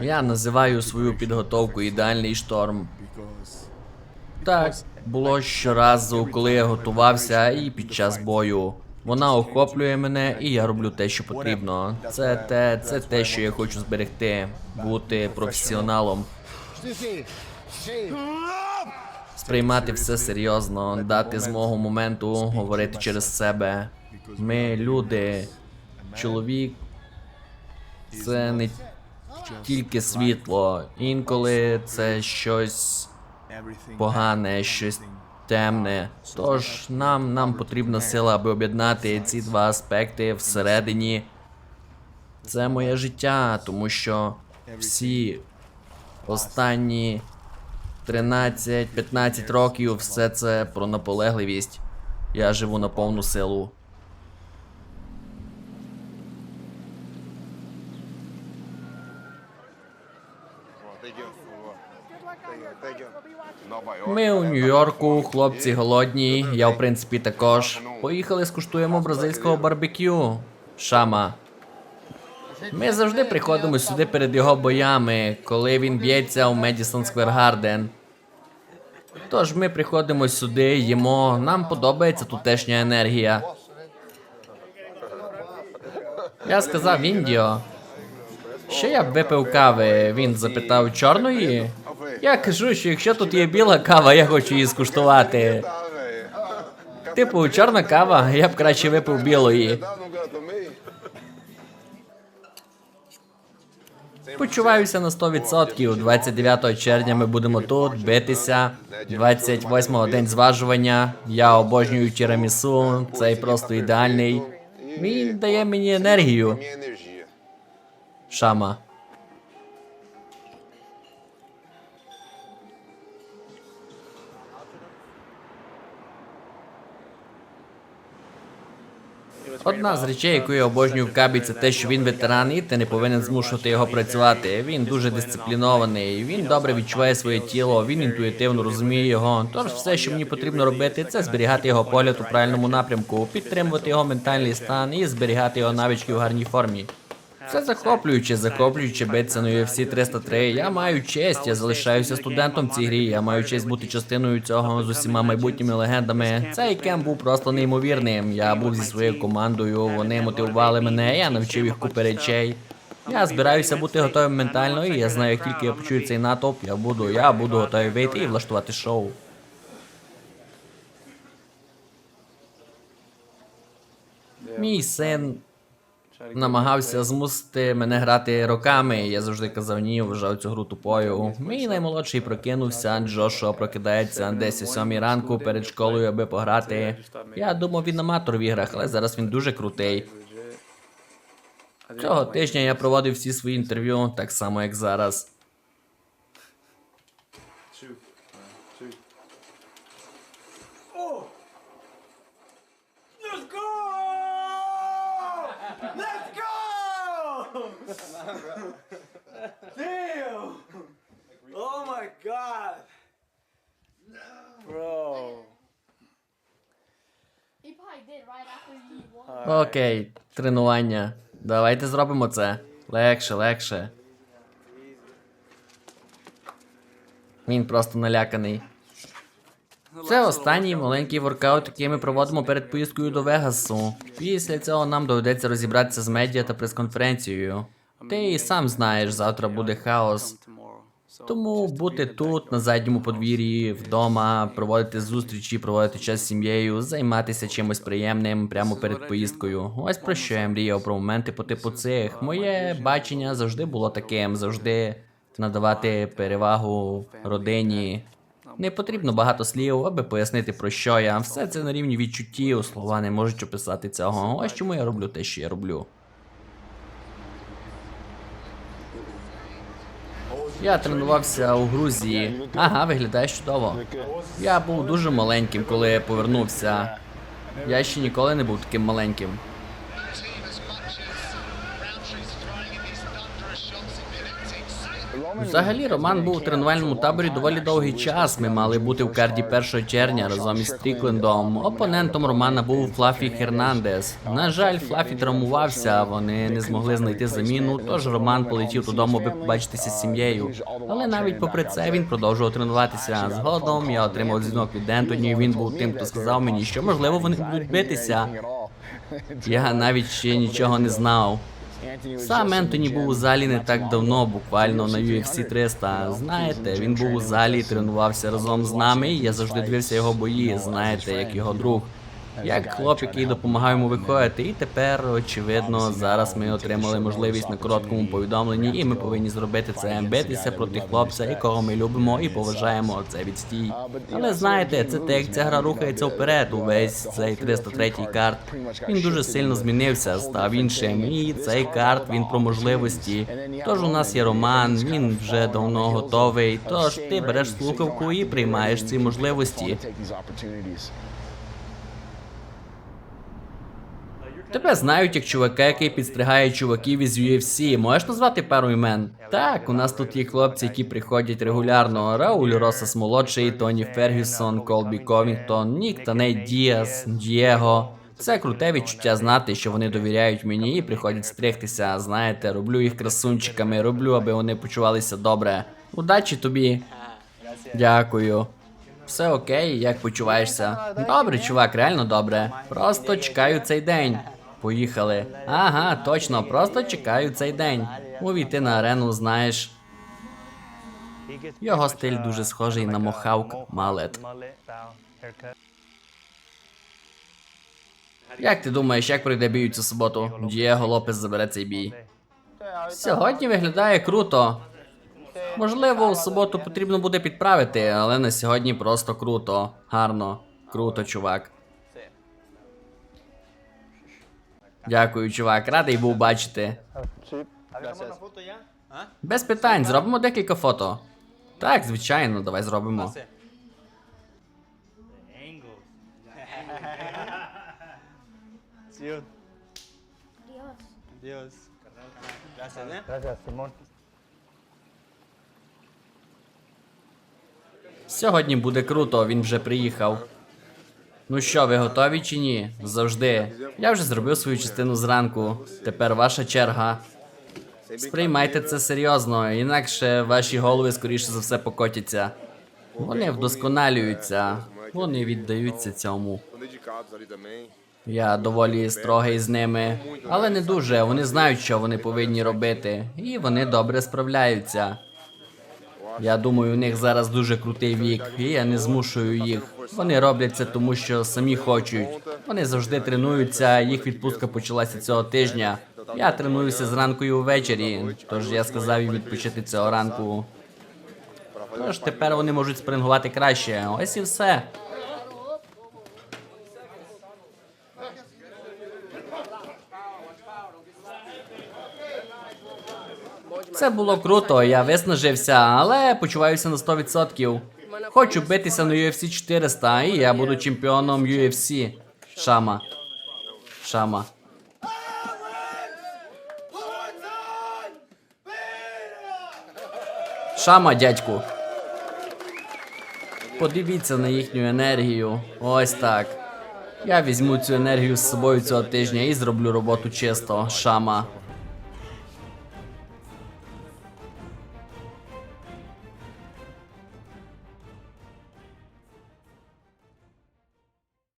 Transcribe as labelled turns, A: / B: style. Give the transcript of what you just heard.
A: Я називаю свою підготовку ідеальний шторм. Так, було щоразу, коли я готувався, і під час бою. Вона охоплює мене, і я роблю те, що потрібно. Це те, це те, що я хочу зберегти, бути професіоналом. Сприймати все серйозно, дати змогу моменту говорити через себе. Ми люди, чоловік. Це не тільки світло. Інколи це щось погане, щось темне. Тож нам, нам потрібна сила, аби об'єднати ці два аспекти всередині. Це моє життя, тому що всі останні 13-15 років все це про наполегливість. Я живу на повну силу. Ми у Нью-Йорку, хлопці голодні, я в принципі також. Поїхали скуштуємо бразильського барбекю. Шама. Ми завжди приходимо сюди перед його боями, коли він б'ється у Медісон Сквер Гарден. Тож ми приходимо сюди, їмо, нам подобається тутешня енергія. Я сказав Індіо. Що я б випив кави? Він запитав чорної. Я кажу, що якщо тут є біла кава, я хочу її скуштувати. Типу, чорна кава, я б краще випив білої. Почуваюся на 100%. 29 червня ми будемо тут битися. 28-го день зважування. Я обожнюю тірамісу. Цей просто ідеальний. Він дає мені енергію. Шама. Одна з речей, яку я обожнюю в Кабі, це те, що він ветеран, і ти не повинен змушувати його працювати. Він дуже дисциплінований, він добре відчуває своє тіло, він інтуїтивно розуміє його. Тож все, що мені потрібно робити, це зберігати його погляд у правильному напрямку, підтримувати його ментальний стан і зберігати його навички в гарній формі. Це захоплююче, захоплююче битися на UFC 303. Я маю честь, я залишаюся студентом цій грі. Я маю честь бути частиною цього з усіма майбутніми легендами. Цей кемп був просто неймовірним. Я був зі своєю командою, вони мотивували мене, я навчив їх купи речей. Я збираюся бути готовим ментально, і я знаю, як тільки я почую цей натовп, я буду, я буду готовий вийти і влаштувати шоу. Мій син намагався змусити мене грати роками. Я завжди казав ні, вважав цю гру тупою. Мій наймолодший прокинувся, Джошуа прокидається десь о сьомій ранку перед школою, аби пограти. Я думав, він аматор в іграх, але зараз він дуже крутий. Цього тижня я проводив всі свої інтерв'ю, так само як зараз.
B: Let's
A: Окей, тренування. Давайте зробимо це. Легше, легше. Він просто наляканий. Це останній маленький воркаут, який ми проводимо перед поїздкою до Вегасу. Після цього нам доведеться розібратися з медіа та прес-конференцією. Ти і сам знаєш, завтра буде хаос. Тому бути тут, на задньому подвір'ї, вдома, проводити зустрічі, проводити час з сім'єю, займатися чимось приємним прямо перед поїздкою. Ось про що я мріяв про моменти по типу цих. Моє бачення завжди було таким, завжди надавати перевагу родині. Не потрібно багато слів, аби пояснити про що я. Все це на рівні відчуттів, слова не можуть описати цього. Ось чому я роблю те, що я роблю. Я тренувався у Грузії. Ага, виглядає чудово. Я був дуже маленьким, коли повернувся. Я ще ніколи не був таким маленьким. Взагалі, Роман був у тренувальному таборі доволі довгий час. Ми мали бути в карді 1 червня разом із Стріклендом. Опонентом Романа був Флафі Хернандес. На жаль, Флафі травмувався, вони не змогли знайти заміну, тож Роман полетів додому, аби побачитися з сім'єю. Але навіть попри це він продовжував тренуватися. Згодом я отримав дзвінок від Ентоні. Він був тим, хто сказав мені, що можливо вони будуть битися. Я навіть ще нічого не знав. Сам Ентоні був у залі не так давно, буквально на UFC 300. Знаєте, він був у залі тренувався разом з нами. і Я завжди дивився його бої, знаєте, як його друг. Як хлоп, який допомагав йому виходити, і тепер, очевидно, зараз ми отримали можливість на короткому повідомленні, і ми повинні зробити це битися проти хлопця, якого ми любимо і поважаємо. Це відстій. Але знаєте, це те, як ця гра рухається вперед. Увесь цей 303 карт. Він дуже сильно змінився, став іншим. І цей карт він про можливості. Тож у нас є Роман, він вже давно готовий. Тож ти береш слухавку і приймаєш ці можливості. Тебе знають як чувака, який підстригає чуваків із UFC. Можеш назвати пару імен? Так, у нас тут є хлопці, які приходять регулярно. Рауль Росас молодший, Тоні Фергюсон, Колбі Ковінгтон, Нік та Нейт Діас, Дієго. Це круте відчуття знати, що вони довіряють мені і приходять стригтися. Знаєте, роблю їх красунчиками, роблю, аби вони почувалися добре. Удачі тобі. Дякую. Все окей, як почуваєшся? Добре, чувак, реально добре. Просто чекаю цей день. Поїхали. Ага, точно, просто чекаю цей день. Увійти на арену, знаєш. Його стиль дуже схожий на мохавк малет. Як ти думаєш, як пройде бій цю суботу? Дієго Лопес забере цей бій. Сьогодні виглядає круто. Можливо, у суботу потрібно буде підправити, але на сьогодні просто круто. Гарно. Круто, чувак. Дякую, чувак. Радий був бачити. Без питань, зробимо декілька фото. Так, звичайно, давай зробимо. Сьогодні буде круто, він вже приїхав. Ну що, ви готові чи ні? Завжди. Я вже зробив свою частину зранку. Тепер ваша черга. Сприймайте це серйозно, інакше ваші голови скоріше за все покотяться. Вони вдосконалюються, вони віддаються цьому. Я доволі строгий з ними, але не дуже. Вони знають, що вони повинні робити, і вони добре справляються. Я думаю, у них зараз дуже крутий вік, і я не змушую їх. Вони роблять це тому, що самі хочуть. Вони завжди тренуються. Їх відпустка почалася цього тижня. Я тренуюся зранку і увечері, тож я сказав їм відпочити цього ранку. Тож тепер вони можуть спрингувати краще. Ось і все. Це було круто, я виснажився, але почуваюся на 100%. Хочу битися на UFC 400, і я буду чемпіоном UFC. Шама. Шама. Шама, дядьку. Подивіться на їхню енергію. Ось так. Я візьму цю енергію з собою цього тижня і зроблю роботу чисто. Шама.